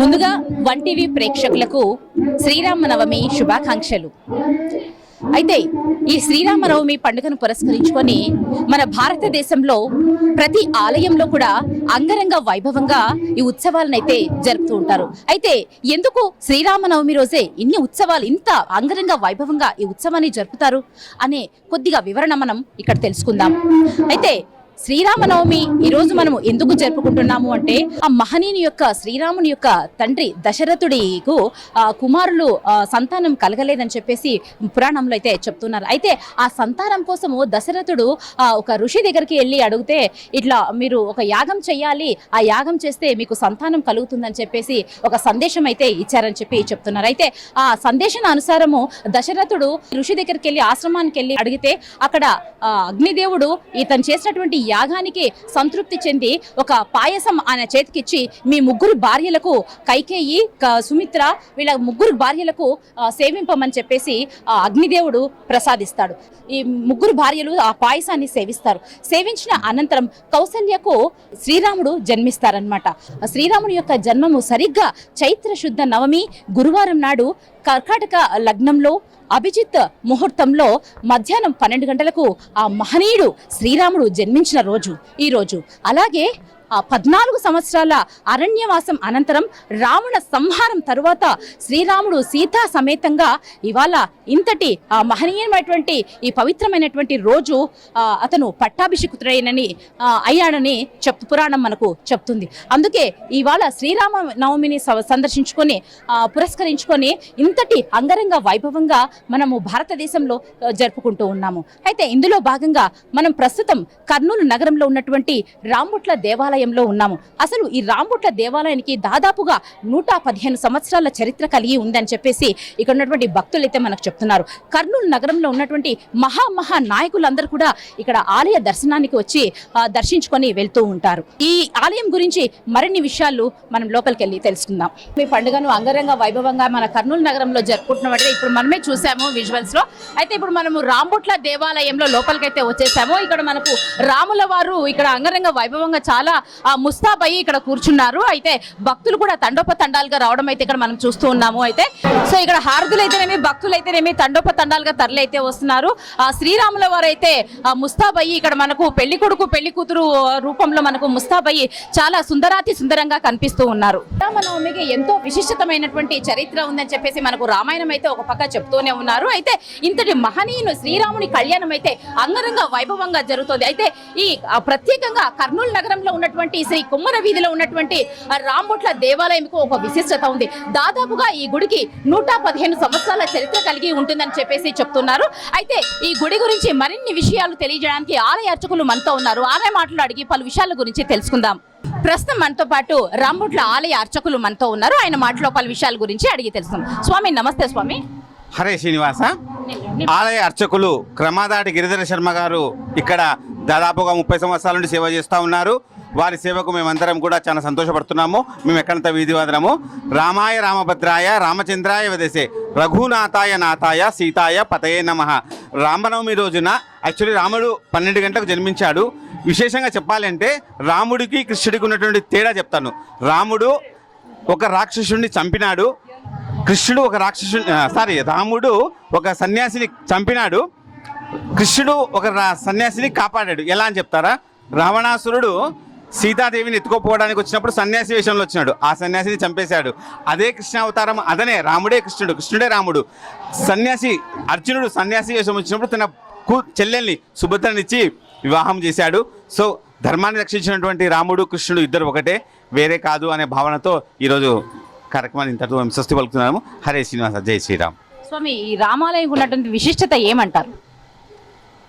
ముందుగా one TV ప్రేక్షకులకు శ్రీరామనవమి శుభాకాంక్షలు. అయితే ఈ శ్రీరామనవమి పండుగను పురస్కరించుకొని మన భారతదేశంలో ప్రతి ఆలయంలో కూడా అంగరంగ వైభవంగా ఈ ఉత్సవాలను అయితే జరుపుతూ ఉంటారు. అయితే ఎందుకు శ్రీరామనవమి రోజే ఇన్ని ఉత్సవాలు ఇంత అంగరంగ వైభవంగా ఈ ఉత్సవాన్ని జరుపుతారు? అనే కొద్దిగా వివరణ మనం ఇక్కడ తెలుసుకుందాం. అయితే శ్రీరామనవమి ఈ రోజు మనము ఎందుకు జరుపుకుంటున్నాము అంటే ఆ మహనీయుని యొక్క శ్రీరాముని యొక్క తండ్రి దశరథుడికు ఆ కుమారులు ఆ, సంతానం కలగలేదని చెప్పేసి పురాణంలో అయితే చెప్తున్నారు. అయితే ఆ సంతానం కోసము దశరథుడు ఆ, ఒక ఋషి దగ్గరికి వెళ్ళి అడిగితే ఇట్లా మీరు ఒక యాగం చేయాలి ఆ యాగం చేస్తే మీకు సంతానం కలుగుతుందని చెప్పేసి ఒక సందేశం అయితే ఇచ్చారని చెప్పి చెప్తున్నారు. అయితే ఆ సందేశం అనుసారము దశరథుడు ఋషి దగ్గరికి వెళ్ళి ఆశ్రమానికి వెళ్ళి అడిగితే అక్కడ ఆ, అగ్నిదేవుడు ఇతను చేసినటువంటి యాగానికి సంతృప్తి చెంది ఒక పాయసం ఆయన చేతికిచ్చి మీ ముగ్గురు భార్యలకు కైకేయి క- సుమిత్ర వీళ్ళ ముగ్గురు భార్యలకు సేవింపమని చెప్పేసి ఆ అగ్నిదేవుడు ప్రసాదిస్తాడు. ఈ ముగ్గురు భార్యలు ఆ పాయసాన్ని సేవిస్తారు. సేవించిన అనంతరం కౌసల్యకు శ్రీరాముడు జన్మిస్తారనమాట శ్రీరాముడి యొక్క జన్మము సరిగ్గా చైత్ర శుద్ధ నవమి గురువారం నాడు కర్కాటక లగ్నంలో అభిజిత్ ముహూర్తంలో మధ్యాహ్నం పన్నెండు గంటలకు ఆ మహనీయుడు శ్రీరాముడు జన్మించిన రోజు ఈరోజు అలాగే పద్నాలుగు సంవత్సరాల అరణ్యవాసం అనంతరం రావణ సంహారం తరువాత శ్రీరాముడు సీతా సమేతంగా ఇవాళ ఇంతటి ఆ మహనీయమైనటువంటి ఈ పవిత్రమైనటువంటి రోజు అతను పట్టాభిషిక్తుడైనని అయ్యాడని చెప్ పురాణం మనకు చెప్తుంది. అందుకే ఇవాళ శ్రీరామ నవమిని స- సందర్శించుకొని పురస్కరించుకొని ఇంతటి అంగరంగ వైభవంగా మనము భారతదేశంలో జరుపుకుంటూ ఉన్నాము. అయితే ఇందులో భాగంగా మనం ప్రస్తుతం కర్నూలు నగరంలో ఉన్నటువంటి రాంబుట్ల దేవాలయంలో ఉన్నాము. అసలు ఈ రాంబుట్ల దేవాలయానికి దాదాపుగా నూట పదిహేను సంవత్సరాల చరిత్ర కలిగి ఉందని చెప్పేసి ఇక్కడ ఉన్నటువంటి భక్తులు అయితే మనకు చెప్తున్నారు. కర్నూలు నగరంలో ఉన్నటువంటి మహా మహా నాయకులందరూ కూడా ఇక్కడ ఆలయ దర్శనానికి వచ్చి దర్శించుకొని వెళ్తూ ఉంటారు. ఈ ఆలయం గురించి మరిన్ని విషయాలు మనం లోపలికి వెళ్ళి తెలుసుకుందాం. ఈ పండుగను అంగరంగ వైభవంగా మన కర్నూలు నగరంలో జరుపుకుంటున్నాం ఇప్పుడు మనమే చూసాము విజువల్స్లో. అయితే ఇప్పుడు మనము రాంబుట్ల దేవాలయంలో లోపలికైతే వచ్చేసాము. ఇక్కడ మనకు రాముల వారు ఇక్కడ అంగరంగ వైభవంగా చాలా ముస్తాబయ్యి ఇక్కడ కూర్చున్నారు. అయితే భక్తులు కూడా తండోపతండాలుగా రావడం అయితే ఇక్కడ మనం చూస్తూ ఉన్నాము అయితే. సో ఇక్కడ హారతులు అయితేనేమి భక్తులు అయితేనేమి తండోపతండాలుగా తరలి అయితే వస్తున్నారు. ఆ శ్రీరాముల వారు అయితే ఆ, ముస్తాబయ్యి ఇక్కడ మనకు పెళ్ళి కొడుకు పెళ్ళి కూతురు రూపంలో మనకు ముస్తాబయ్యి చాలా సుందరాతి సుందరంగా కనిపిస్తూ ఉన్నారు. రామనవమికి ఎంతో విశిష్టమైనటువంటి చరిత్ర ఉందని చెప్పేసి మనకు రామాయణం అయితే ఒక పక్క చెప్తూనే ఉన్నారు. అయితే ఇంతటి మహనీయుని శ్రీరాముని కళ్యాణం అయితే అంగరంగ వైభవంగా జరుగుతుంది. అయితే ఈ ప్రత్యేకంగా కర్నూలు నగరంలో ఉన్నటువంటి శ్రీ కుమ్మర వీధిలో ఉన్నటువంటి రాంబొట్ల దేవాలయంకు ఒక విశిష్టత ఉంది. దాదాపుగా ఈ గుడికి నూట పదిహేను సంవత్సరాల చరిత్ర కలిగి ఉంటుందని చెప్పేసి చెప్తున్నారు. అయితే ఈ గుడి గురించి మరిన్ని విషయాలు తెలియజేయడానికి ఆలయ అర్చకులు మనతో ఉన్నారు. ఆలయ మాటలు అడిగి పలు విషయాల గురించి తెలుసుకుందాం. ప్రస్తుతం మనతో పాటు రాంబొట్ల ఆలయ అర్చకులు మనతో ఉన్నారు. ఆయన మాటలో పలు విషయాల గురించి అడిగి తెలుసుకుందాం. స్వామి నమస్తే స్వామి. హరే శ్రీనివాస. ఆలయ అర్చకులు క్రమాదాటి గిరిధర శర్మ గారు ఇక్కడ దాదాపుగా ముప్పై సంవత్సరాల నుండి సేవ చేస్తూ ఉన్నారు. వారి సేవకు మేమందరం కూడా చాలా సంతోషపడుతున్నాము. మేము ఎక్కడంత వీధివాదనము రామాయ రామభద్రాయ రామచంద్రాయ వదిసే రఘునాథాయ నాథాయ సీతాయ పతయే నమ. రామనవమి రోజున యాక్చువల్లీ రాముడు పన్నెండు గంటలకు జన్మించాడు. విశేషంగా చెప్పాలంటే రాముడికి కృష్ణుడికి ఉన్నటువంటి తేడా చెప్తాను. రాముడు ఒక రాక్షసుడిని చంపినాడు. కృష్ణుడు ఒక రాక్షసుని సారీ రాముడు ఒక సన్యాసిని చంపినాడు. కృష్ణుడు ఒక సన్యాసిని కాపాడాడు. ఎలా అని చెప్తారా? రావణాసురుడు సీతాదేవిని ఎత్తుకోపోవడానికి వచ్చినప్పుడు సన్యాసి వేషంలో వచ్చినాడు. ఆ సన్యాసిని చంపేశాడు. అదే కృష్ణ అవతారం అదనే రాముడే కృష్ణుడు కృష్ణుడే రాముడు. సన్యాసి అర్జునుడు సన్యాసి వేషం వచ్చినప్పుడు తన కూ చెల్లెల్ని సుభద్రనిచ్చి వివాహం చేశాడు. సో ధర్మాన్ని రక్షించినటువంటి రాముడు కృష్ణుడు ఇద్దరు ఒకటే వేరే కాదు అనే భావనతో ఈరోజు కార్యక్రమాన్ని ఇంతటితో మేము స్వస్తి పలుకుతున్నాము. హరే శ్రీనివాస జై శ్రీరామ్. స్వామి ఈ రామాలయం ఉన్నటువంటి విశిష్టత ఏమంటారు?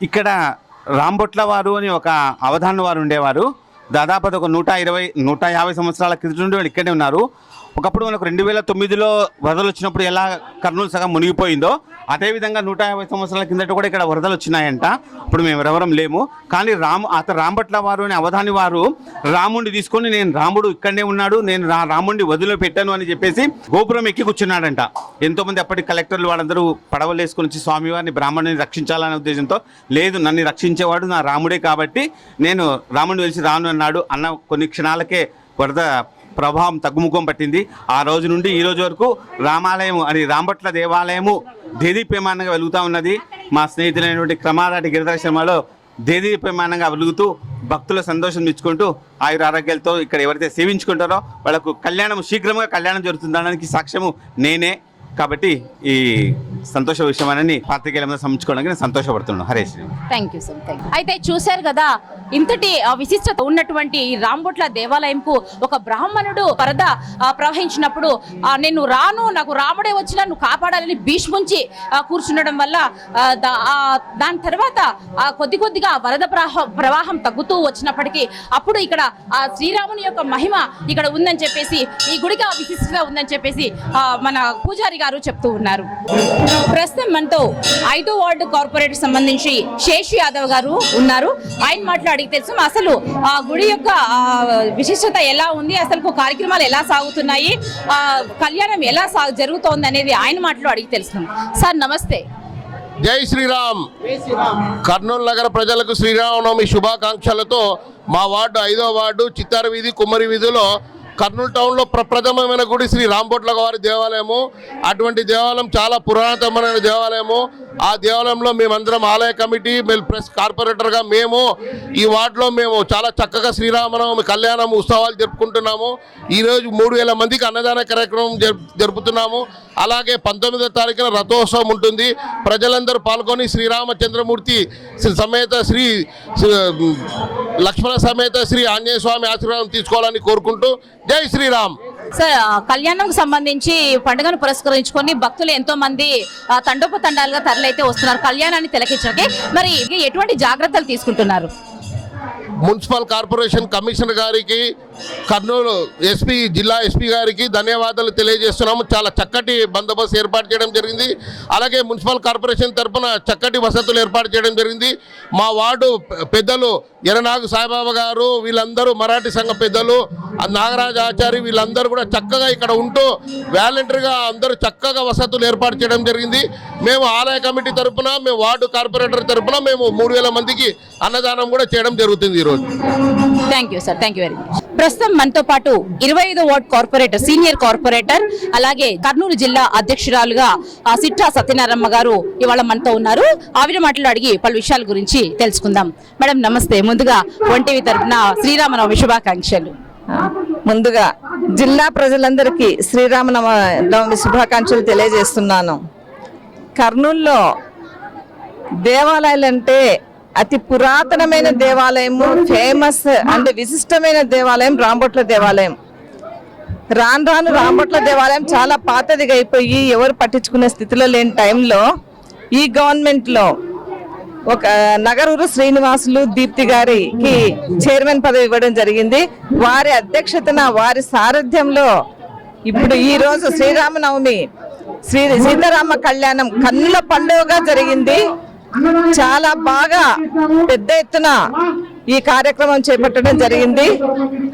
ఇక్కడ రాంబొట్ల వారు అని ఒక అవధాన వారు ఉండేవారు. దాదాపు అది ఒక నూట ఇరవై నూట యాభై సంవత్సరాల క్రితం నుండి వాళ్ళు ఇక్కడే ఉన్నారు. ఒకప్పుడు మనకు రెండు వేల తొమ్మిదిలో వరదలు వచ్చినప్పుడు ఎలా కర్నూలు సగం మునిగిపోయిందో అదేవిధంగా నూట యాభై సంవత్సరాల కిందట కూడా ఇక్కడ వరదలు వచ్చినాయంట. ఇప్పుడు మేము ఎవరెవరం లేము. కానీ రాము అత రాంబట్ల వారు అని అవధాని వారు రాముడిని తీసుకొని నేను రాముడు ఇక్కడనే ఉన్నాడు నేను రా రాముడిని వదిలి పెట్టాను అని చెప్పేసి గోపురం ఎక్కి కూర్చున్నాడంట. ఎంతోమంది అప్పటి కలెక్టర్లు వాళ్ళందరూ పడవలు వేసుకుని వచ్చి స్వామివారిని బ్రాహ్మణుని రక్షించాలనే ఉద్దేశంతో లేదు నన్ను రక్షించేవాడు నా రాముడే కాబట్టి నేను రాముడిని వెలిసి రాను అన్నాడు అన్న కొన్ని క్షణాలకే వరద ప్రభావం తగ్గుముఖం పట్టింది. ఆ రోజు నుండి ఈ రోజు వరకు రామాలయం అని రాంభట్ల దేవాలయము దేదీప్యమానంగా వెలుగుతూ ఉన్నది. మా స్నేహితులైనటువంటి క్రమాదాటి గిరిధర శర్మలో దేదీప్యమానంగా వెలుగుతూ భక్తుల సంతోషం ఇచ్చుకుంటూ ఆయుర ఆరోగ్యాలతో ఇక్కడ ఎవరైతే సేవించుకుంటారో వాళ్ళకు కళ్యాణం శీఘ్రంగా కళ్యాణం జరుగుతుందనడానికి సాక్ష్యము నేనే. కాబట్టి ఈ సంతోష విషయమని పాత్రికేయులందరూ మీద నేను సంతోషపడుతున్నాను. హరేష్ థ్యాంక్ యూ సార్ అయితే చూశారు కదా ఇంతటి విశిష్టత ఉన్నటువంటి ఈ రాంబొట్ల దేవాలయంకు ఒక బ్రాహ్మణుడు వరద ప్రవహించినప్పుడు నేను రాను నాకు రాముడే వచ్చినా నువ్వు కాపాడాలని భీష్ముంచి కూర్చుండడం వల్ల దాని తర్వాత ఆ, కొద్ది కొద్దిగా వరద ప్రవాహం ప్రవాహం తగ్గుతూ వచ్చినప్పటికీ అప్పుడు ఇక్కడ ఆ శ్రీరాముని యొక్క మహిమ ఇక్కడ ఉందని చెప్పేసి ఈ గుడికి విశిష్టత ఉందని చెప్పేసి మన పూజారి గారు చెప్తూ ఉన్నారు. ప్రస్తుతం మనతో ఐదో వార్డు కార్పొరేట్ సంబంధించి శేషు యాదవ్ గారు ఉన్నారు. ఆయన మాట్లాడి తెలుసు అసలు ఆ గుడి యొక్క విశిష్టత ఎలా ఉంది అసలు కార్యక్రమాలు ఎలా సాగుతున్నాయి ఆ, కళ్యాణం ఎలా జరుగుతోంది అనేది ఆయన మాటలో అడిగి తెలుసుకుందాం. సార్ నమస్తే. జై శ్రీరామ్. కర్నూలు నగర ప్రజలకు శ్రీరామనవమి శుభాకాంక్షలతో మా వార్డు ఐదో వార్డు చిత్తార వీధి కుమ్మరి వీధిలో కర్నూలు టౌన్లో ప్రప్రథమమైన గుడి శ్రీ రాంబొట్ల వారి దేవాలయము. అటువంటి దేవాలయం చాలా పురాతనమైన దేవాలయము. ఆ దేవాలయంలో మేమందరం ఆలయ కమిటీ మెల్ ప్రెస్ కార్పొరేటర్గా మేము ఈ వార్డులో మేము చాలా చక్కగా శ్రీరామనవమి కళ్యాణం ఉత్సవాలు జరుపుకుంటున్నాము. ఈరోజు మూడు వేల మందికి అన్నదాన కార్యక్రమం జరుపు జరుపుతున్నాము. అలాగే పంతొమ్మిదో తారీఖున రథోత్సవం ఉంటుంది. ప్రజలందరూ పాల్గొని శ్రీరామచంద్రమూర్తి శ్రీ సమేత శ్రీ శ్రీ- లక్ష్మణ సమేత శ్రీ ఆంజనేయ స్వామి ఆశీర్వాదం తీసుకోవాలని కోరుకుంటూ జై శ్రీరామ్. సార్ కళ్యాణంకు సంబంధించి పండుగను పురస్కరించుకొని భక్తులు ఎంతో మంది ఆ, తండోపతండాలుగా తరలైతే వస్తున్నారు. కళ్యాణాన్ని తిలకించడానికి మరి ఎటువంటి జాగ్రత్తలు తీసుకుంటున్నారు? మున్సిపల్ కార్పొరేషన్ కమిషనర్ గారికి కర్నూలు ఎస్పీ జిల్లా ఎస్పీ గారికి ధన్యవాదాలు తెలియజేస్తున్నాము. చాలా చక్కటి బందోబస్తు ఏర్పాటు చేయడం జరిగింది. అలాగే మున్సిపల్ కార్పొరేషన్ తరఫున చక్కటి వసతులు ఏర్పాటు చేయడం జరిగింది. మా వార్డు పెద్దలు ఎరనాగు సాయిబాబా గారు వీళ్ళందరూ మరాఠీ సంఘ పెద్దలు నాగరాజ ఆచారి వీళ్ళందరూ కూడా చక్కగా ఇక్కడ ఉంటూ వాలంటరీగా అందరూ చక్కగా వసతులు ఏర్పాటు చేయడం జరిగింది. మేము ఆలయ కమిటీ తరఫున మేము వార్డు కార్పొరేటర్ తరఫున మేము మూడు వేల మందికి అన్నదానం కూడా చేయడం జరుగుతుంది ఈరోజు. Thank you sir thank you very much ప్రస్తుతం మనతో పాటు ఇరవై ఐదో వార్డ్ కార్పొరేటర్ సీనియర్ కార్పొరేటర్ అలాగే కర్నూలు జిల్లా అధ్యక్షురాలుగా ఆ, సిట్టా సత్యనారాయణ గారు ఇవాళ మనతో ఉన్నారు. ఆవిడ మాటలు అడిగి పలు విషయాల గురించి తెలుసుకుందాం. మేడం నమస్తే. ముందుగా ఒంటివి తరపున శ్రీరామనవమి శుభాకాంక్షలు. ముందుగా జిల్లా ప్రజలందరికీ శ్రీరామనవమి శుభాకాంక్షలు తెలియజేస్తున్నాను. కర్నూల్లో దేవాలయాలంటే అతి పురాతనమైన దేవాలయము ఫేమస్ అంటే విశిష్టమైన దేవాలయం రాంబొట్ల దేవాలయం. రాను రాను రాంబొట్ల దేవాలయం చాలా పాతదిగా అయిపోయి ఎవరు పట్టించుకునే స్థితిలో లేని టైంలో ఈ గవర్నమెంట్లో ఒక నగరూరు శ్రీనివాసులు దీప్తి గారికి చైర్మన్ పదవి ఇవ్వడం జరిగింది. వారి అధ్యక్షతన వారి సారథ్యంలో ఇప్పుడు ఈ రోజు శ్రీరామనవమి శ్రీ సీతారామ కళ్యాణం కన్నుల పండుగగా జరిగింది. చాలా బాగా పెద్ద ఎత్తున ఈ కార్యక్రమం చేపట్టడం జరిగింది.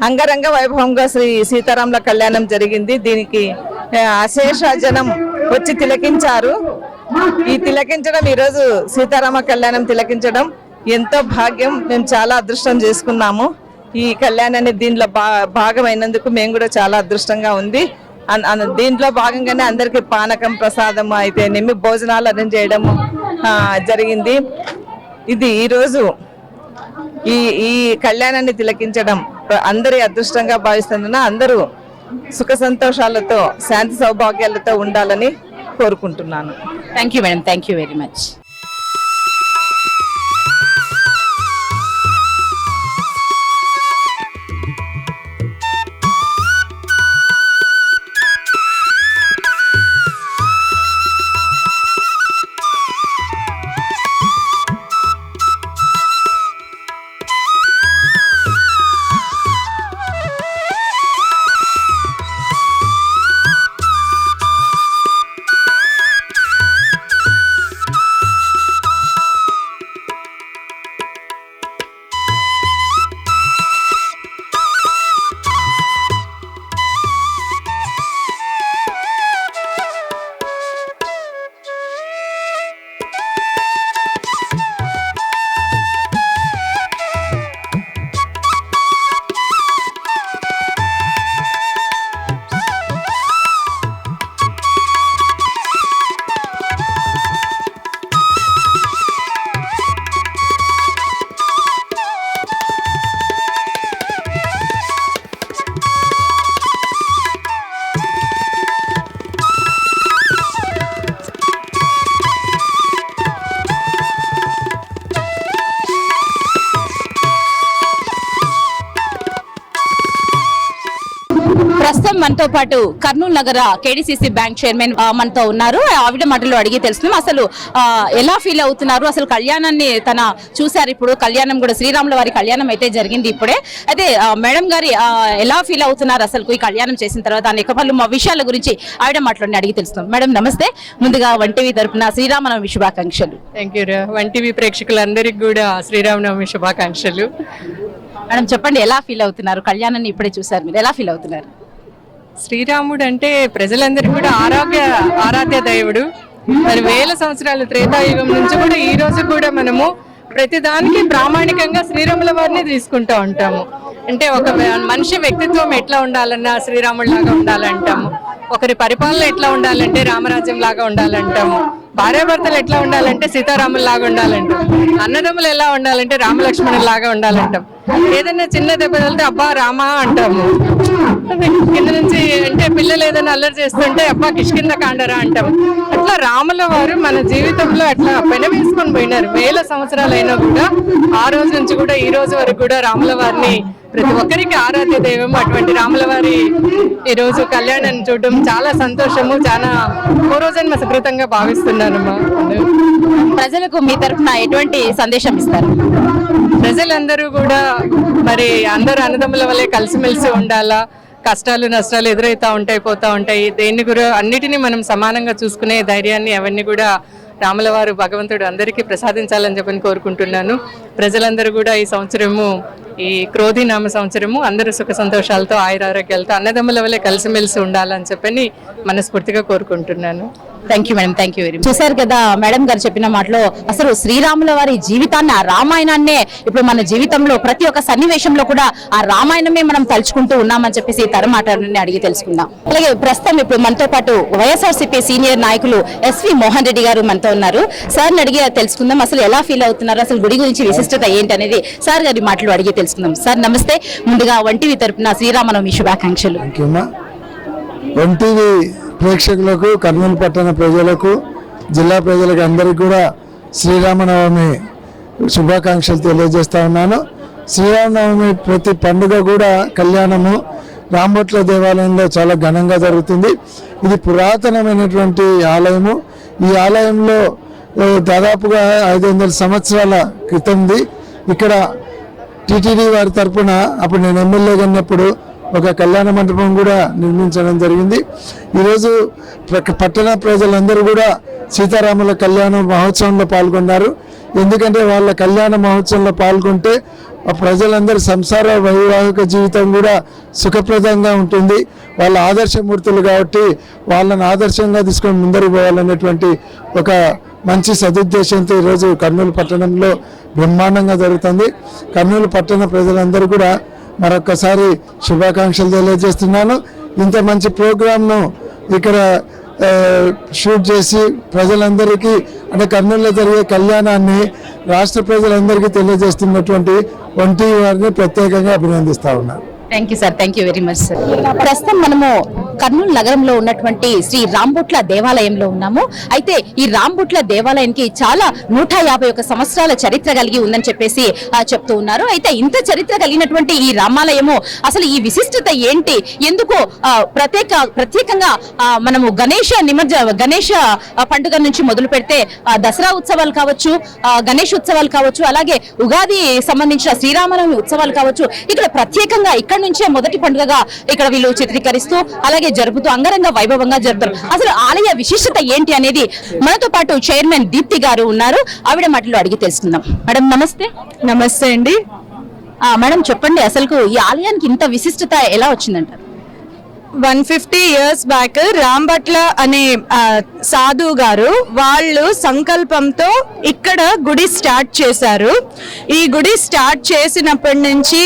అంగరంగ వైభవంగా శ్రీ సీతారాముల కళ్యాణం జరిగింది. దీనికి అశేష జనం వచ్చి తిలకించారు. ఈ తిలకించడం ఈరోజు సీతారామ కళ్యాణం తిలకించడం ఎంతో భాగ్యం. మేము చాలా అదృష్టం చేసుకున్నాము. ఈ కళ్యాణాన్ని దీంట్లో భా భాగమైనందుకు మేము కూడా చాలా అదృష్టంగా ఉంది. దీంట్లో భాగంగానే అందరికి పానకం ప్రసాదం అయితేనేమి భోజనాలు అరేంజ్ చేయడం జరిగింది. ఇది ఈరోజు ఈ ఈ కళ్యాణాన్ని తిలకించడం అందరి అదృష్టంగా భావిస్తున్న అందరూ సుఖ సంతోషాలతో శాంతి సౌభాగ్యాలతో ఉండాలని కోరుకుంటున్నాను. Thank you madam thank you very much మనతో పాటు కర్నూలు నగర కేడిసిసి బ్యాంక్ చైర్మన్ మనతో ఉన్నారు. ఆవిడ మాటలు అడిగి తెలుస్తున్నాం అసలు ఎలా ఫీల్ అవుతున్నారు? అసలు కళ్యాణాన్ని తన చూశారు ఇప్పుడు. కళ్యాణం కూడా శ్రీరాముల వారి కళ్యాణం అయితే జరిగింది ఇప్పుడే. అయితే మేడం గారి ఎలా ఫీల్ అవుతున్నారు అసలు ఈ కళ్యాణం చేసిన తర్వాత? అనేక పలు మా విషయాల గురించి ఆవిడ మాట్లాడి అడిగి తెలుస్తున్నాం మేడం నమస్తే. ముందుగా వంటివి తరపున శ్రీరామనవమి శుభాకాంక్షలు. థ్యాంక్ యూ రా వన్ టీవీ ప్రేక్షకులందరికీ కూడా శ్రీరామనవమి శుభాకాంక్షలు. మేడం చెప్పండి ఎలా ఫీల్ అవుతున్నారు? కళ్యాణాన్ని ఇప్పుడే చూశారు మీరు. ఎలా ఫీల్ అవుతున్నారు? శ్రీరాముడు అంటే ప్రజలందరూ కూడా ఆరోగ్య ఆరాధ్య దైవుడు. మరి వేల సంవత్సరాలు త్రేతాయుగం నుంచి కూడా ఈ రోజు కూడా మనము ప్రతిదానికి ప్రామాణికంగా శ్రీరాముల వారిని తీసుకుంటూ ఉంటాము. అంటే ఒక మనిషి వ్యక్తిత్వం ఎట్లా ఉండాలన్నా శ్రీరాముడిలాగా ఉండాలంటాము. ఒకరి పరిపాలన ఎట్లా ఉండాలంటే రామరాజ్యం లాగా ఉండాలంటాము. భార్యాభర్తలు ఎట్లా ఉండాలంటే సీతారాముల లాగా ఉండాలంటాం. అన్నదమ్ములు ఎలా ఉండాలంటే రామలక్ష్మణుల లాగా ఉండాలంటాం. ఏదైనా చిన్న దెబ్బ తగిలితే అబ్బా రామా అంటాము. కింద నుంచి అంటే పిల్లలు ఏదైనా అల్లరి చేస్తుంటే అబ్బా కిష్కింద కాండరా అంటాం. అట్లా రాముల వారు మన జీవితంలో అట్లా పెనవేసుకొని పోయినారు. వేల సంవత్సరాలు అయినా కూడా ఆ రోజు నుంచి కూడా ఈ రోజు వరకు కూడా రాముల వారిని ప్రతి ఒక్కరికి ఆరాధ్య దైవం అటువంటి రాముల వారి ఈ రోజు కళ్యాణాన్ని చూడడం చాలా సంతోషము చాలా పూర్వజన్మ సుకృతంగా భావిస్తున్నానమ్మా. ప్రజలకు మీ తరపున ఎటువంటి సందేశం ఇస్తారు? ప్రజలందరూ కూడా మరి అందరూ అన్నదమ్ముల వల్లే కలిసిమెలిసి ఉండాలా? కష్టాలు నష్టాలు ఎదురైతా ఉంటాయి పోతా ఉంటాయి. దేన్ని కూడా అన్నిటినీ మనం సమానంగా చూసుకునే ధైర్యాన్ని అవన్నీ కూడా రాములవారు భగవంతుడు అందరికీ ప్రసాదించాలని చెప్పని కోరుకుంటున్నాను. ప్రజలందరూ కూడా ఈ సంవత్సరము ఈ క్రోధి నామ సంవత్సరము అందరూ సుఖ సంతోషాలతో ఆయురారోగ్యాలతో అన్నదమ్ముల వల్లే కలిసిమెలిసి ఉండాలని చెప్పని మనస్ఫూర్తిగా కోరుకుంటున్నాను. Thank you madam thank you very చూసారు కదా మేడం గారు చెప్పిన మాటలో అసలు శ్రీరాముల వారి జీవితాన్ని ఆ రామాయణాన్నే ఇప్పుడు మన జీవితంలో ప్రతి ఒక్క సన్నివేశంలో కూడా ఆ రామాయణమే మనం తలుచుకుంటూ ఉన్నామని చెప్పేసి తర అడిగి తెలుసుకుందాం. అలాగే ప్రస్తుతం ఇప్పుడు మనతో పాటు వైఎస్ఆర్సీపీ సీనియర్ నాయకులు ఎస్వి మోహన్ రెడ్డి గారు మనతో ఉన్నారు. సార్ని అడిగి తెలుసుకుందాం అసలు ఎలా ఫీల్ అవుతున్నారు అసలు గుడి గురించి విశిష్టత ఏంటి అనేది సార్ గారి మాటలు అడిగి తెలుసుకుందాం. సార్ నమస్తే. ముందుగా వంటివి తరపున శ్రీరామనవమి శుభాకాంక్షలు. ప్రేక్షకులకు కర్నూలు పట్టణ ప్రజలకు జిల్లా ప్రజలకు అందరికీ కూడా శ్రీరామనవమి శుభాకాంక్షలు తెలియజేస్తా ఉన్నాను. శ్రీరామనవమి ప్రతి పండుగ కూడా కళ్యాణము రాంబొట్ల దేవాలయంలో చాలా ఘనంగా జరుగుతుంది. ఇది పురాతనమైనటువంటి ఆలయము. ఈ ఆలయంలో దాదాపుగా ఐదు వందల సంవత్సరాల క్రితంది. ఇక్కడ టీటీడీ వారి తరఫున అప్పుడు నేను ఎమ్మెల్యేగా ఉన్నప్పుడు ఒక కళ్యాణ మండపం కూడా నిర్మించడం జరిగింది. ఈరోజు ప్ర- పట్టణ ప్రజలందరూ కూడా సీతారాముల కళ్యాణ మహోత్సవంలో పాల్గొన్నారు. ఎందుకంటే వాళ్ళ కళ్యాణ మహోత్సవంలో పాల్గొంటే ఆ ప్రజలందరి సంసార వైవాహిక జీవితం కూడా సుఖప్రదంగా ఉంటుంది. వాళ్ళ ఆదర్శమూర్తులు కాబట్టి వాళ్ళని ఆదర్శంగా తీసుకొని ముందరికి పోవాలనేటువంటి ఒక మంచి సదుద్దేశంతో ఈరోజు కర్నూలు పట్టణంలో బ్రహ్మాండంగా జరుగుతుంది. కర్నూలు పట్టణ ప్రజలందరూ కూడా మరొకసారి శుభాకాంక్షలు తెలియజేస్తున్నాను. ఇంత మంచి ప్రోగ్రామ్ను ఇక్కడ షూట్ చేసి ప్రజలందరికీ అంటే కర్నూలులో జరిగే కళ్యాణాన్ని రాష్ట్ర ప్రజలందరికీ తెలియజేస్తున్నటువంటి వంటి వారిని ప్రత్యేకంగా అభినందిస్తా ఉన్నాను thank you sir thank you very much sir ప్రస్తుతం మనము కర్నూలు నగరంలో ఉన్నటువంటి శ్రీ రాంబుట్ల దేవాలయంలో ఉన్నాము. అయితే ఈ రాంబుట్ల దేవాలయానికి చాలా నూట యాభై ఒక సంవత్సరాల చరిత్ర కలిగి ఉందని చెప్పేసి ఆ, చెప్తూ ఉన్నారు. అయితే ఇంత చరిత్ర కలిగినటువంటి ఈ రామాలయము అసలు ఈ విశిష్టత ఏంటి? ఎందుకు ప్రత్యేక ప్రత్యేకంగా మనము గణేష నిమజ్జ గణేష పండుగ నుంచి మొదలు పెడితే దసరా ఉత్సవాలు కావచ్చు గణేష్ ఉత్సవాలు కావచ్చు అలాగే ఉగాది సంబంధించిన శ్రీరామనవమి ఉత్సవాలు కావచ్చు ఇక్కడ ప్రత్యేకంగా ఇక్కడ నుంచే మొదటి పండుగగా ఇక్కడ వీళ్ళు చిత్రీకరిస్తూ అలాగే జరుపుతూ అంగరంగ వైభవంగా జరుపుతారు. అసలు ఆలయ విశిష్టత ఏంటి అనేది మనతో పాటు చైర్మన్ దీప్తి గారు ఉన్నారు. ఆవిడ మాటలు అడిగి తెలుసుకుందాం. మేడం నమస్తే. నమస్తే అండి. మేడం చెప్పండి అసలు ఈ ఆలయానికి ఇంత విశిష్టత ఎలా వచ్చిందంటారు? One fifty years back Rambatla అనే సాధు గారు వాళ్ళు సంకల్పంతో ఇక్కడ గుడి స్టార్ట్ చేశారు. ఈ గుడి స్టార్ట్ చేసినప్పటి నుంచి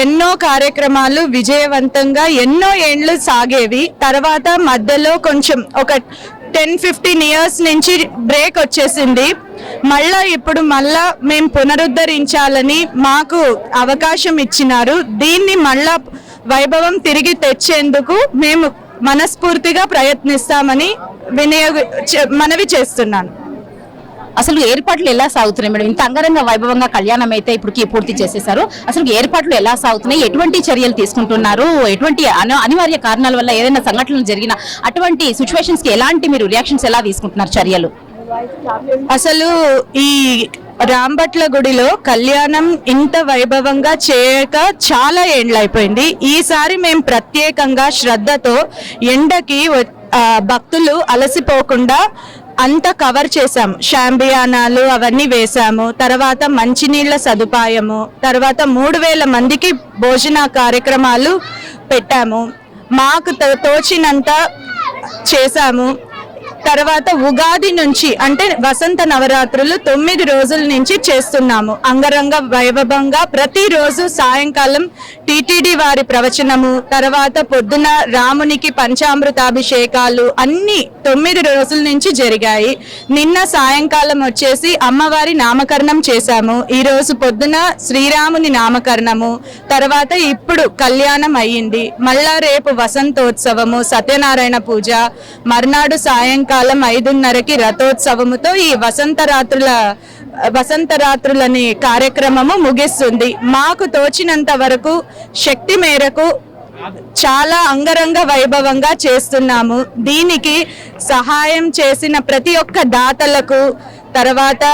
ఎన్నో కార్యక్రమాలు విజయవంతంగా ఎన్నో ఏండ్లు సాగేవి. తర్వాత మధ్యలో కొంచెం ఒక టెన్ ఫిఫ్టీన్ ఇయర్స్ నుంచి బ్రేక్ వచ్చేసింది. మళ్ళా ఇప్పుడు మళ్ళా మేము పునరుద్ధరించాలని మాకు అవకాశం ఇచ్చినారు. దీన్ని మళ్ళా వైభవం తిరిగి తెచ్చేందుకు మేము మనస్ఫూర్తిగా ప్రయత్నిస్తామని వినియోగ చే- మనవి చేస్తున్నాను. అసలు ఏర్పాట్లు ఎలా సాగుతున్నాయి మేడం? ఇంత అంగరంగ వైభవంగా కళ్యాణం అయితే ఇప్పటికి పూర్తి చేసేసారు అసలు ఏర్పాట్లు ఎలా సాగుతున్నాయి? ఎటువంటి చర్యలు తీసుకుంటున్నారు? ఎటువంటి అనివార్య కారణాల వల్ల ఏదైనా సంఘటనలు జరిగిన అటువంటి సిచ్యువేషన్స్కి ఎలాంటి మీరు రియాక్షన్స్ ఎలా తీసుకుంటున్నారు చర్యలు? అసలు ఈ రాంబట్ల గుడిలో కళ్యాణం ఇంత వైభవంగా చేయక చాలా ఏండ్లు ఈసారి మేము ప్రత్యేకంగా శ్రద్ధతో ఎండకి భక్తులు అలసిపోకుండా అంతా కవర్ చేసాం షాంబియానాలు అవన్నీ వేసాము తర్వాత మంచినీళ్ళ సదుపాయము తర్వాత మూడు వేల మందికి భోజన కార్యక్రమాలు పెట్టాము. మాకు తో- తోచినంత చేశాము. తర్వాత ఉగాది నుంచి అంటే వసంత నవరాత్రులు తొమ్మిది రోజుల నుంచి చేస్తున్నాము. అంగరంగ వైభవంగా ప్రతిరోజు సాయంకాలం టిటిడి వారి ప్రవచనము తర్వాత పొద్దున రామునికి పంచామృతాభిషేకాలు అన్ని తొమ్మిది రోజుల నుంచి జరిగాయి. నిన్న సాయంకాలం వచ్చేసి అమ్మవారి నామకరణం చేశాము. ఈ రోజు పొద్దున శ్రీరాముని నామకరణము తర్వాత ఇప్పుడు కళ్యాణం అయ్యింది. మళ్ళా రేపు వసంతోత్సవము సత్యనారాయణ పూజ మర్నాడు సాయంకాలం ఐదున్నరకి రథోత్సవముతో ఈ వసంతరాత్రుల వసంతరాత్రులని కార్యక్రమము ముగిస్తుంది. మాకు తోచినంత వరకు శక్తి మేరకు చాలా అంగరంగ వైభవంగా చేస్తున్నాము. దీనికి సహాయం చేసిన ప్రతి ఒక్క దాతలకు తర్వాత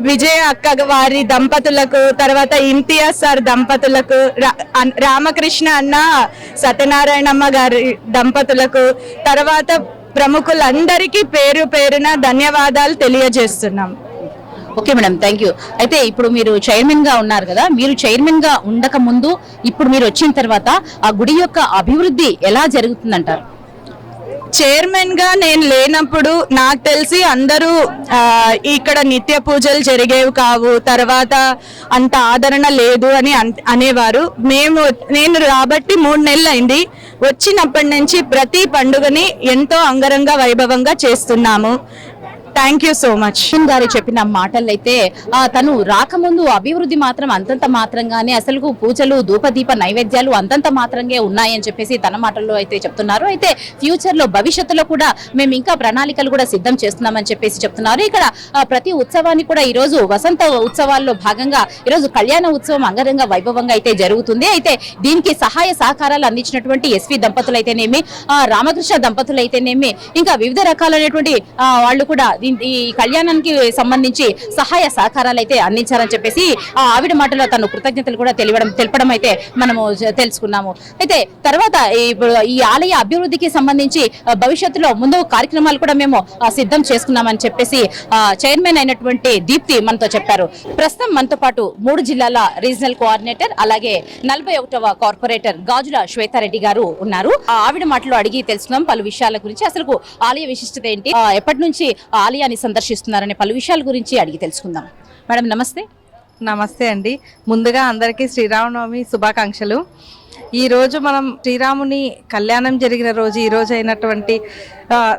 విజయ అక్క వారి దంపతులకు తర్వాత ఇంతియాజ్ సార్ దంపతులకు రా- అన్- రామకృష్ణ అన్న సత్యనారాయణమ్మ గారి దంపతులకు తర్వాత ప్రముఖులందరికీ పేరు పేరున ధన్యవాదాలు తెలియజేస్తున్నాం. Okay madam thank you. అయితే ఇప్పుడు మీరు చైర్మన్గా ఉన్నారు కదా మీరు చైర్మన్గా ఉండక ముందు ఇప్పుడు మీరు వచ్చిన తర్వాత ఆ గుడి యొక్క అభివృద్ధి ఎలా జరుగుతుందంటారు? చైర్మన్గా నేను లేనప్పుడు నాకు తెలిసి అందరూ ఇక్కడ నిత్య పూజలు జరిగేవి కావు తర్వాత అంత ఆదరణ లేదు అని అనేవారు. మేము నేను రాబట్టి మూడు నెలలు అయింది వచ్చినప్పటి నుంచి ప్రతి పండుగని ఎంతో అంగరంగ వైభవంగా చేస్తున్నాము. Thank you so much Ashwin గారు చెప్పిన మాటలైతే తను రాకముందు అభివృద్ధి మాత్రం అంతంత మాత్రంగానే అసలు పూజలు ధూపదీప నైవేద్యాలు అంతంత మాత్రంగా ఉన్నాయని చెప్పేసి తన మాటల్లో అయితే చెప్తున్నారు. అయితే ఫ్యూచర్లో భవిష్యత్తులో కూడా మేము ఇంకా ప్రణాళికలు కూడా సిద్ధం చేస్తున్నామని చెప్పేసి చెప్తున్నారు. ఇక్కడ ప్రతి ఉత్సవాన్ని కూడా ఈ రోజు వసంత ఉత్సవాల్లో భాగంగా ఈరోజు కళ్యాణ ఉత్సవం అంగరంగ వైభవంగా అయితే జరుగుతుంది. అయితే దీనికి సహాయ సహకారాలు అందించినటువంటి ఎస్వి దంపతులు అయితేనేమి రామకృష్ణ దంపతులు అయితేనేమి ఇంకా వివిధ రకాలైనటువంటి వాళ్ళు కూడా ఈ కళ్యాణానికి సంబంధించి సహాయ సహకారాలు అయితే అందించారని చెప్పేసి ఆ ఆవిడ మాటలో తను కృతజ్ఞతలు కూడా తెలియడం తెలపడం అయితే మనము తెలుసుకున్నాము. అయితే తర్వాత ఈ- ఇప్పుడు ఈ ఆలయ అభివృద్ధికి సంబంధించి భవిష్యత్తులో ముందు కార్యక్రమాలు కూడా మేము సిద్ధం చేసుకున్నామని చెప్పేసి చైర్మన్ అయినటువంటి దీప్తి మనతో చెప్పారు. ప్రస్తుతం మనతో పాటు మూడు జిల్లాల రీజనల్ కోఆర్డినేటర్ అలాగే నలభై ఒకటవ కార్పొరేటర్ గాజుల శ్వేతారెడ్డి గారు ఉన్నారు. ఆ ఆవిడ మాటలో అడిగి తెలుసుకున్నాం. పలు విషయాల గురించి. అసలు ఆలయ విశిష్టత ఏంటి? ఎప్పటి నుంచి ఆలయాన్ని సందర్శిస్తున్నారనే పలు విషయాల గురించి అడిగి తెలుసుకుందాం. మేడం నమస్తే. నమస్తే అండి. ముందుగా అందరికీ శ్రీరామనవమి శుభాకాంక్షలు. ఈరోజు మనం శ్రీరాముని కళ్యాణం జరిగిన రోజు ఈరోజు అయినటువంటి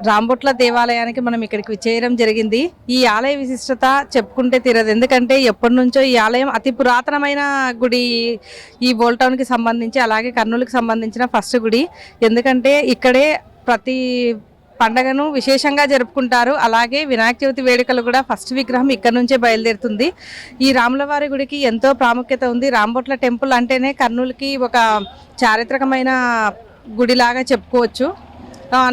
రాంబొట్ల దేవాలయానికి మనం ఇక్కడికి విచ్చేయడం జరిగింది. ఈ ఆలయ విశిష్టత చెప్పుకుంటే తీరదు. ఎందుకంటే ఎప్పటి నుంచో ఈ ఆలయం అతి పురాతనమైన గుడి. ఈ బోల్టౌన్కి సంబంధించి అలాగే కర్నూలుకి సంబంధించిన ఫస్ట్ గుడి. ఎందుకంటే ఇక్కడే ప్రతి పండగను విశేషంగా జరుపుకుంటారు. అలాగే వినాయక చవితి వేడుకలు కూడా ఫస్ట్ విగ్రహం ఇక్కడ నుంచే బయలుదేరుతుంది. ఈ రాములవారి గుడికి ఎంతో ప్రాముఖ్యత ఉంది. రాంబొట్ల టెంపుల్ అంటేనే కర్నూలుకి ఒక చారిత్రకమైన గుడిలాగా చెప్పుకోవచ్చు.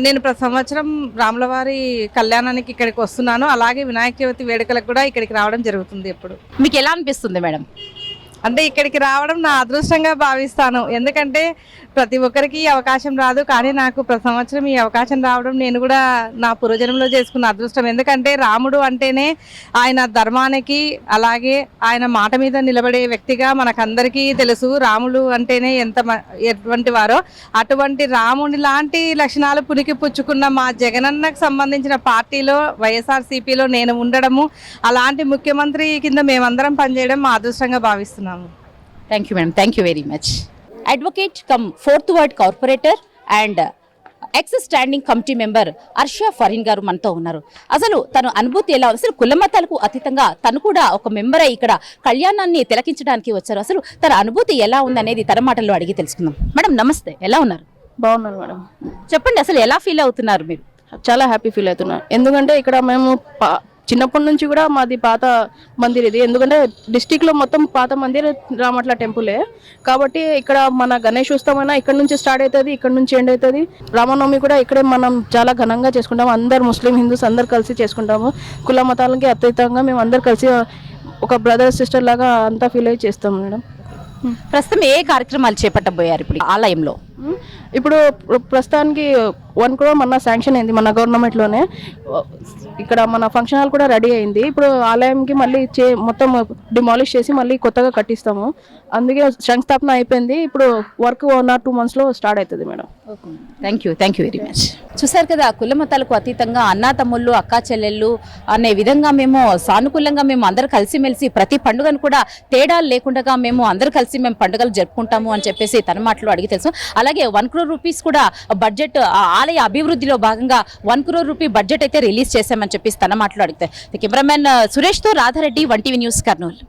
నేను ప్రతి సంవత్సరం రాములవారి కళ్యాణానికి ఇక్కడికి వస్తున్నాను. అలాగే వినాయక చవితి వేడుకలకు కూడా ఇక్కడికి రావడం జరుగుతుంది ఎప్పుడు. మీకు ఎలా అనిపిస్తుంది మేడం? అంటే ఇక్కడికి రావడం నా అదృష్టంగా భావిస్తాను. ఎందుకంటే ప్రతి ఒక్కరికి అవకాశం రాదు కానీ నాకు ప్రతి సంవత్సరం ఈ అవకాశం రావడం నేను కూడా నా పూర్వజన్మలో చేసుకున్న అదృష్టం. ఎందుకంటే రాముడు అంటేనే ఆయన ధర్మానికి అలాగే ఆయన మాట మీద నిలబడే వ్యక్తిగా మనకందరికీ తెలుసు. రాముడు అంటేనే ఎంత మ- ఎటువంటి వారో అటువంటి రాముడి లాంటి లక్షణాలు పునికి పుచ్చుకున్న మా జగనన్నకు సంబంధించిన పార్టీలో వైఎస్ఆర్సీపీలో నేను ఉండడము అలాంటి ముఖ్యమంత్రి కింద మేమందరం పనిచేయడం మా అదృష్టంగా భావిస్తున్నాము. Thank you madam thank you very much advocate cum fourth ward corporator and ex standing committee member Arsha Fareen గారు మనతో ఉన్నారు. అసలు తన అనుభూతి ఎలా ఉంది? అసలు కుల మతాలకు అతీతంగా తను కూడా ఒక మెంబర్ అయి ఇక్కడ కళ్యాణాన్ని తిలకించడానికి వచ్చారు. అసలు తన అనుభూతి ఎలా ఉంది అనేది తన మాటల్లో అడిగి తెలుసుకుందాం. మేడం నమస్తే. ఎలా ఉన్నారు? బాగున్నాను మేడం. చెప్పండి అసలు ఎలా ఫీల్ అవుతున్నారు మీరు? చాలా హ్యాపీ ఫీల్ అవుతున్నా ఎందుకంటే ఇక్కడ మేము చిన్నప్పటి నుంచి కూడా మాది పాత మందిర్ ఇది. ఎందుకంటే డిస్టిక్లో మొత్తం పాత మందిర్ రామట్ల టెంపులే కాబట్టి ఇక్కడ మన గణేష్ ఉత్సవమైనా ఇక్కడ నుంచి స్టార్ట్ అవుతుంది ఇక్కడ నుంచి ఎండ్ అవుతుంది. రామనవమి కూడా ఇక్కడే మనం చాలా ఘనంగా చేసుకుంటాము. అందరు ముస్లిం హిందూస్ అందరు కలిసి చేసుకుంటాము. కుల మతాలకి అతీతంగా మేము అందరు కలిసి ఒక బ్రదర్ సిస్టర్ లాగా అంతా ఫీల్ అయ్యి చేస్తాం మేడం. ప్రస్తుతం ఏ కార్యక్రమాలు చేపట్టబోయారు ఇప్పుడు ఆలయంలో? ఇప్పుడు ప్ర- ప్రస్తుతానికి వన్ క్రోర్ మన శాంక్షన్ అయింది మన గవర్నమెంట్లోనే. ఇక్కడ మన ఫంక్షన్ హాల్ కూడా రెడీ అయింది. ఇప్పుడు ఆలయంకి మళ్ళీ చే మొత్తం డిమాలిష్ చేసి మళ్ళీ కొత్తగా కట్టిస్తాము. అందుకే శంకుస్థాపన అయిపోయింది. ఇప్పుడు వర్క్ వన్ ఆర్ టూ మంత్స్లో స్టార్ట్ అవుతుంది madam. Thank you thank you very much చూసారు కదా కుల మతాలకు అతీతంగా అన్నా తమ్ముళ్ళు అక్కా చెల్లెళ్ళు అనే విధంగా మేము సానుకూలంగా మేము అందరు కలిసిమెలిసి ప్రతి పండుగను కూడా తేడాలు లేకుండా మేము అందరు కలిసి మేము పండుగలు జరుపుకుంటాము అని చెప్పేసి తన మాటలు అడిగి తెలుసు. అలాగే వన్ క్రోర్ రూపీస్ కూడా బడ్జెట్ ఆలయ అభివృద్ధిలో భాగంగా వన్ క్రోర్ రూపీ బడ్జెట్ అయితే రిలీజ్ చేశామని చెప్పి తన మాటలు అడిగితే cameraman సురేష్తో Radha Reddy one TV news Kurnool.